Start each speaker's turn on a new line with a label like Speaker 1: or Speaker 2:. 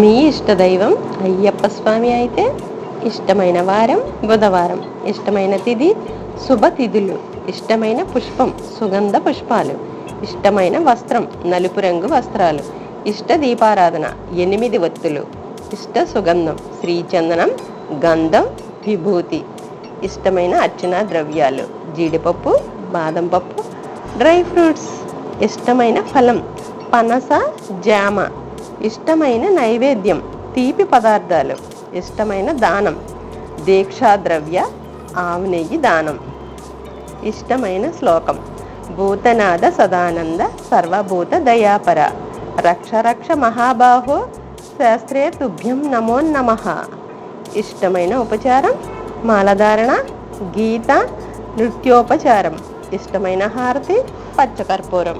Speaker 1: మీ ఇష్టదైవం అయ్యప్ప స్వామి అయితే ఇష్టమైన వారం బుధవారం. ఇష్టమైన తిథి శుభతిథులు ఇష్టమైన పుష్పం సుగంధ పుష్పాలు. ఇష్టమైన వస్త్రం నలుపు రంగు వస్త్రాలు. ఇష్ట దీపారాధన ఎనిమిది ఒత్తులు. ఇష్ట సుగంధం శ్రీచందనం గంధం విభూతి. ఇష్టమైన అర్చన ద్రవ్యాలు జీడిపప్పు బాదం పప్పు డ్రై ఫ్రూట్స్. ఇష్టమైన ఫలం పనస జామ. ఇష్టమైన నైవేద్యం తీపి పదార్థాలు ఇష్టమైన దానం దీక్షాద్రవ్య ఆవు నెయ్యి దానం. ఇష్టమైన శ్లోకం భూతనాథ సదానంద సర్వభూత దయాపర రక్ష రక్ష మహాబాహో శాస్త్రే తుభ్యం నమో నమ. ఇష్టమైన ఉపచారం మాలధారణ గీత నృత్యోపచారం. ఇష్టమైన హారతి పచ్చకర్పూరం